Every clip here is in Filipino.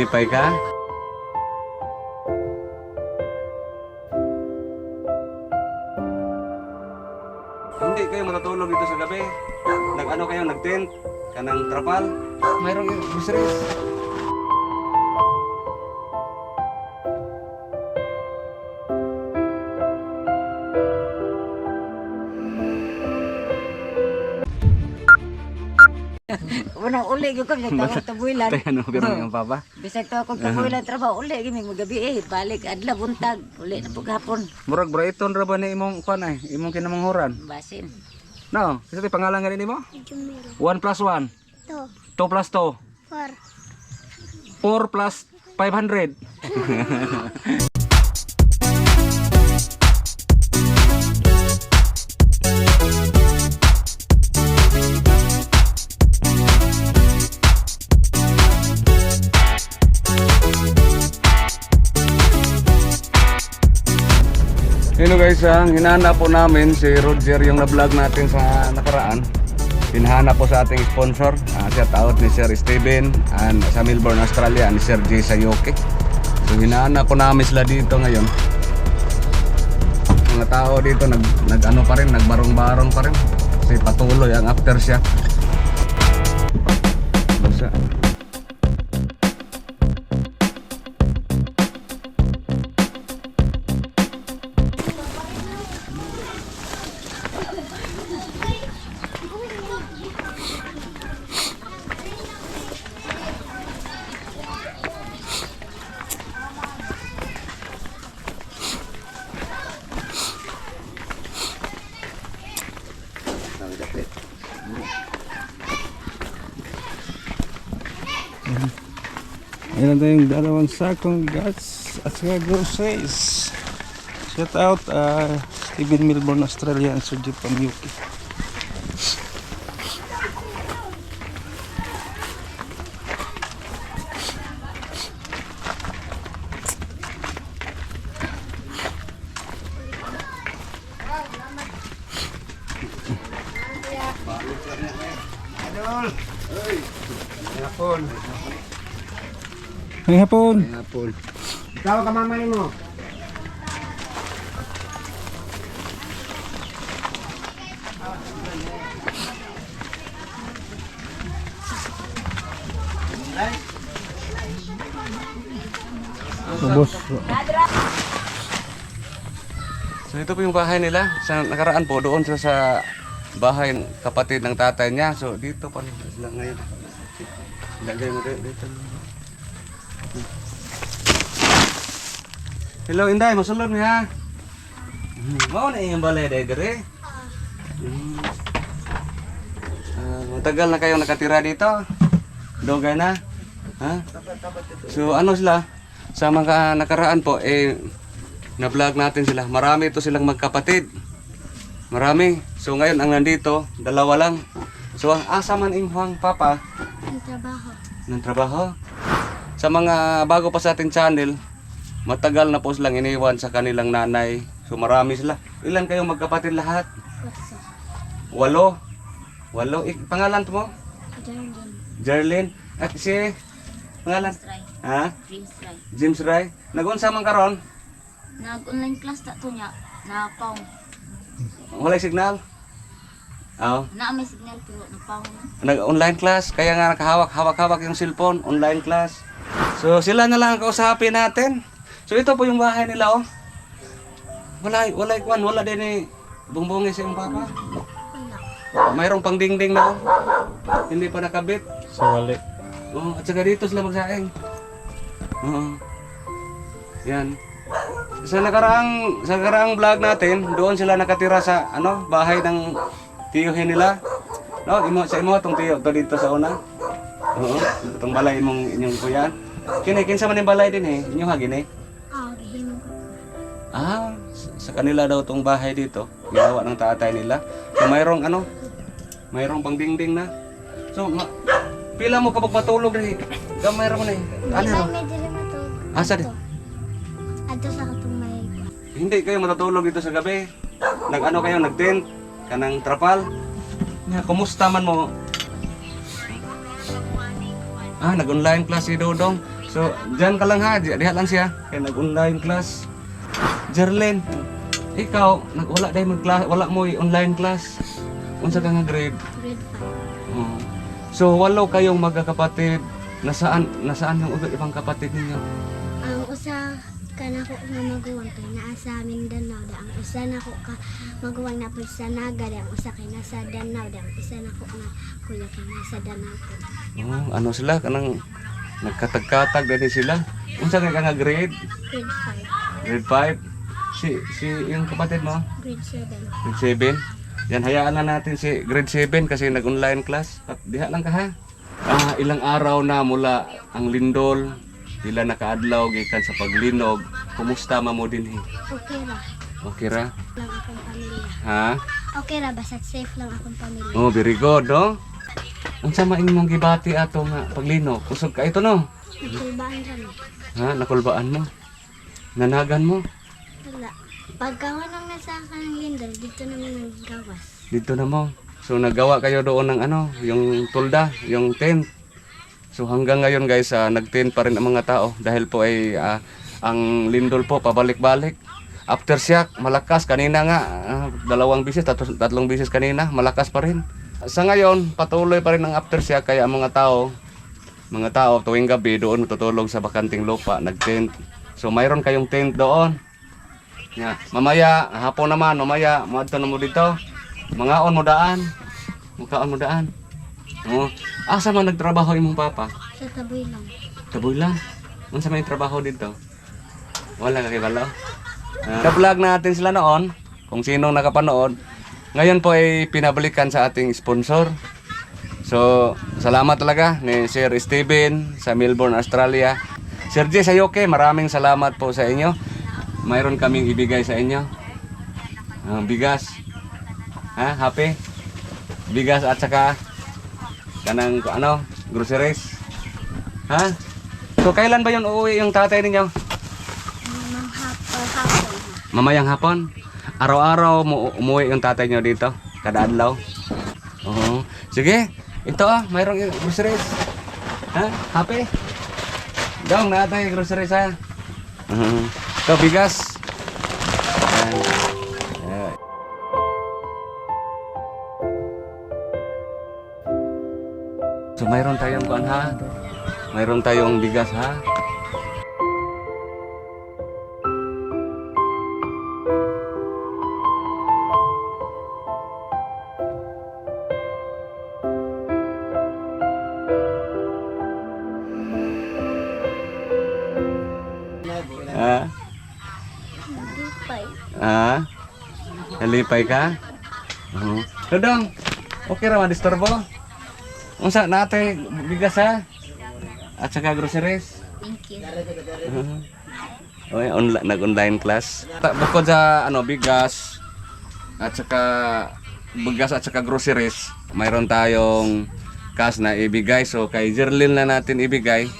Nalipay ka? Hindi kayo matutulog dito sa gabi. Nag-ano kayo, nag-tent? Kanang trapal? Unang uli gyud ko bisag tawag tabuilan. Tayo ano, pero yung papa. Bisag tawag ko tabuilan trabaho uli gyud mig magabi eh balik adlaw buntag uli na pug hapon. Murag Brighton ra ba ni imong kuan ay, imong kinamanghuran? Basin. No, kasi ti pangalan ganin mo? Jumiro. 1 plus 1. To. 2 plus 2. For. 4 plus 500. guys, ang hinanap po namin si Roger yung na-vlog natin sa nakaraan. Hinahanap po sa ating sponsor. Uh, shout out ni Sir Steven and sa Melbourne, Australia ni Sir Jay Sayoke. So hinahanap po namin sila dito ngayon. Mga tao dito nag, nag ano pa rin, nagbarong-barong pa rin. Kasi patuloy ang aftershock. Na yung dalawang sakong gas at saka groceries. Shout out uh, Steven Milburn, Australia and Suji Pamyuki. May hapon. May hapon. Tawag ka mama mo. Ubos. So ito po yung bahay nila. Sa nakaraan po, doon sila sa bahay ng kapatid ng tatay niya. So dito pa rin sila ngayon. Lagay mo dito. Hello Inday, masulod niya. Mao na yung balay day dire. Hmm. Ah, matagal na kayong nakatira dito. Dogay na. Ha? So ano sila? Sa mga nakaraan po, eh, na-vlog natin sila. Marami ito silang magkapatid. Marami. So ngayon ang nandito, dalawa lang. So ang asa man imhang papa Ang trabaho. ng trabaho. Sa mga bago pa sa ating channel, matagal na po silang iniwan sa kanilang nanay. So marami sila. Ilan kayong magkapatid lahat? Walo. Walo. Ik, pangalan mo? Jarlin. Jerlyn. At si pangalan? Try. Ha? Dreams try. James Ray. Nagunsa man karon? Nag-online class ta to niya. Na pao. Walay signal. Oh. Na may signal pero na pao. Nag-online class, kaya nga nakahawak-hawak-hawak yung cellphone, online class. So sila na lang ang kausapin natin. So ito po yung bahay nila oh. Wala, wala kwan, wala din eh. Bungbungi sa iyong papa. Mayroong pang dingding na oh. Hindi pa nakabit. Sa wali. Oh, at saka dito sila magsaing. Oo. Yan. Sa nakaraang sa nakaraang vlog natin, doon sila nakatira sa ano, bahay ng tiyuhin nila. No, imo sa imo tong tiyo to dito sa una. Oo. Itong balay imong inyong kuya. Kini kinsa man yung balay din eh. Inyo ha gini. Ah. Ah, sa- sa kanila daw tong bahay dito. Ginawa ng tatay nila. So mayroong ano? Mayroong pang dingding na. So, ma pila mo kapag matulog rin. Gamay ra mo na eh. Ano ra? may dili mo to. Asa di? Adto sa katong may Hindi kayo matutulog dito sa gabi. Nag ano kayo, nag-tent, kanang trapal. Nga, kumusta man mo? Ah, nag-online class si Dodong. So, dyan ka lang ha. Di- Diha lang siya. Kaya nag-online class. Jerlyn, ikaw, nag wala dahil mag wala mo online class. Unsa ka nga grade? Grade 5. Oo. So, walo kayong magkakapatid. Nasaan, nasaan yung iba- ibang kapatid ninyo? Ang usa ka na ko nga maguwang kay naa sa Mindanao da ang isa na ko ka maguwang na po sa Naga da ang usa kay nasa Danau da ang isa na ko nga kuya kay nasa Danau po. Oh, ano sila? Kanang nagkatag-katag din sila. Unsa nga ka nga grade? Grade 5. Grade 5? Si, si yung kapatid mo? Grade 7. Grade 7? Yan, hayaan na natin si grade 7 kasi nag-online class. At diha lang ka ha. Ah, ilang araw na mula ang lindol, pila nakaadlaw gikan sa paglinog. Kumusta ma mo din Okay ra. Okay ra? Lang akong pamilya. Ha? Okay ra basta safe lang akong pamilya. Oh, very good, no? Unsa man imong gibati ato nga paglinog? Kusog ka ito no? Nagkulbaan ra. Ha, nakulbaan mo. Nanagan mo. Wala. Pagkawan lang na sa kanang lindol, dito naman naggawas. Dito na mo. So nagawa kayo doon ng ano, yung tulda, yung tent. So hanggang ngayon guys, ah, nag-tent pa rin ang mga tao dahil po ay ah, ang lindol po pabalik-balik. Aftershock, malakas kanina nga, ah, dalawang bisis, tatlo- tatlong bisis kanina, malakas pa rin. Sa ngayon, patuloy pa rin ang aftershock kaya ang mga tao, mga tao tuwing gabi doon tutulog sa bakanting lupa, nag-tent. So mayroon kayong tent doon. Ya, mamaya, hapon naman, mamaya, maadto na mo dito. Mga on mo daan. Mukhaon mo daan. Oh, asa man nagtrabaho imong papa? Sa taboy lang. Taboy lang. Unsa may trabaho dito? Wala ka kay balo. Uh, vlog natin sila noon, kung sinong nakapanood. Ngayon po ay pinabalikan sa ating sponsor. So, salamat talaga ni Sir Steven sa Melbourne, Australia. Sir J. Sayoke, maraming salamat po sa inyo. Mayroon kaming ibigay sa inyo. Ah, bigas. Ha, happy? Bigas at saka kanang ano, groceries. Ha? So kailan ba 'yon uuwi yung tatay ninyo? Mamayang hapon. Araw-araw mo umuwi yung tatay nyo dito kada adlaw. Oo. Sige. Ito ah, mayroong groceries. Ha? Happy? Dong, natay groceries ha. Mhm. Ito bigas. Ayan. Ayan. So mayroon tayong kuan ha. Mayroon tayong bigas. Ha? Nalipay ka? Oo. Dodong, okay ra disturbo? Unsa natay bigas ha? At saka groceries? Thank you. Uh-huh. Okay, online, nag-online class. Bukod sa ano, bigas at saka bigas at saka groceries, mayroon tayong cash na ibigay. So kay Jerlyn na natin ibigay.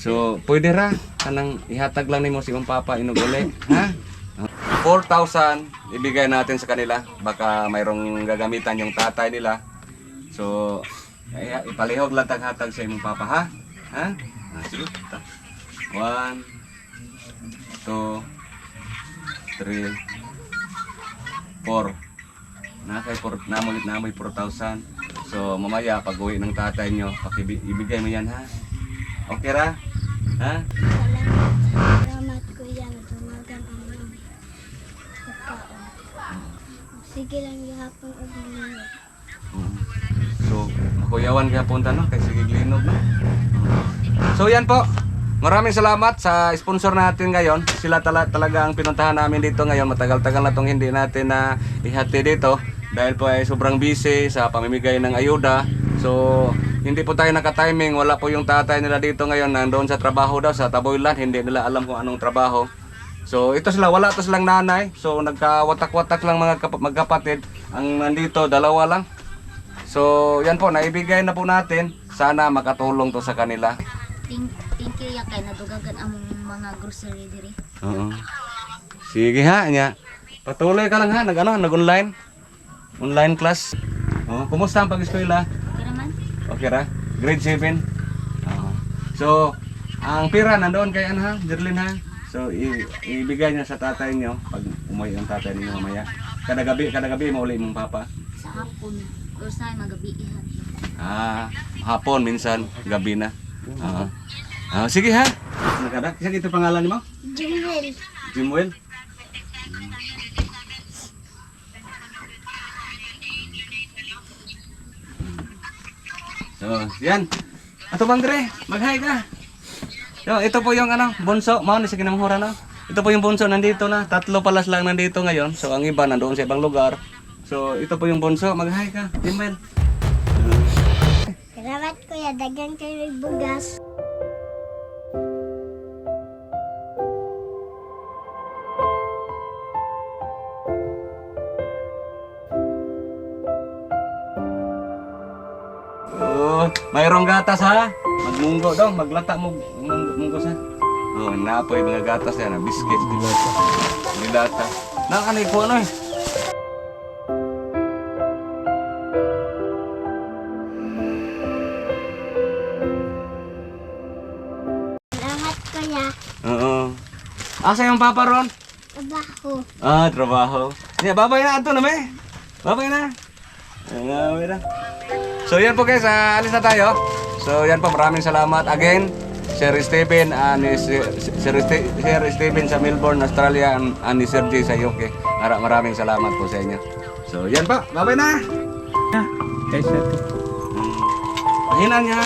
So pwede ra kanang ihatag lang nimo si mong papa inog uli, ha? 4,000 ibigay natin sa kanila. Baka mayroong gagamitan yung tatay nila. So, ay, ipalihog lang taghatag sa imong papa, ha? Ha? Ah, sige. Ta- One, two, three, four. Nakay por namoy namoy 4,000. So mamaya pag uwi ng tatay nyo, pakibigay mo yan ha. Okay ra? Ha? Salamat. Salamat kuya na tumagan ang mga pagkaon. Sige lang gihapon og. Mm. So, makuyawan kaya punta no kay sige glinog no. So yan po. Maraming salamat sa sponsor natin ngayon. Sila tala, talaga ang pinuntahan namin dito ngayon. Matagal-tagal na tong hindi natin na ihati dito dahil po ay sobrang busy sa pamimigay ng ayuda. So, hindi po tayo naka-timing. Wala po yung tatay nila dito ngayon. Nandoon sa trabaho daw sa Taboylan. Hindi nila alam kung anong trabaho. So, ito sila. Wala to silang nanay. So, nagkawatak-watak lang mga kap- magkapatid. Ang nandito, dalawa lang. So, yan po, naibigay na po natin. Sana makatulong to sa kanila. Thank, thank you ya kay nadugagan ang mga grocery diri. Oo. Sige ha, nya. Patuloy ka lang ha, nag ano, nag-online. Online class. Oh, kumusta ang pag-eskwela? Okay naman? Okay ra? Grade 7. Oo. So, ang pira nandoon kay ano ha, Jerlyn ha. So i- ibigay niya sa tatay niyo pag umuwi ang tatay niyo mamaya. Kada gabi, kada gabi mauli mong papa. Sa hapon. O sa magabi ihan. Ah, hapon minsan, gabi na. Ah. Ah, sige ha. Nakada. Kasi ito pangalan mo? Jumel. Jimwell. So, yan. Ato bang Dre, mag-hi ka. Yo, ito po yung ano, bunso. Mao ni sige namhura na. Ito po yung bunso nandito na. Tatlo palas lang nandito ngayon. So, ang iba nandoon sa ibang lugar. So, ito po yung bunso. Mag-hi ka. Jimwell. Salamat kuya, dagang kayo bugas. Oh, mayroong gatas ha. Magmunggo daw, maglata mo munggo, munggo sa. Oh, napoy mga gatas yan, biscuit dilata. Dilata. Na ano ko ano eh. Salamat kuya. Oo. Asa yung papa ron? Trabaho. Ah, trabaho. Yeah, babay na ato na me. Babay na. Ayan, babay na. So yan po guys, ah, alis na tayo. So yan po, maraming salamat again. Sir Steven, uh, ni Sir, Sir, Sir Steven sa Melbourne, Australia, and, and Sir J sa UK. Mara- maraming salamat po sa inyo. So yan pa, babay na. Kaysa ito. Hmm. Pahinan niya.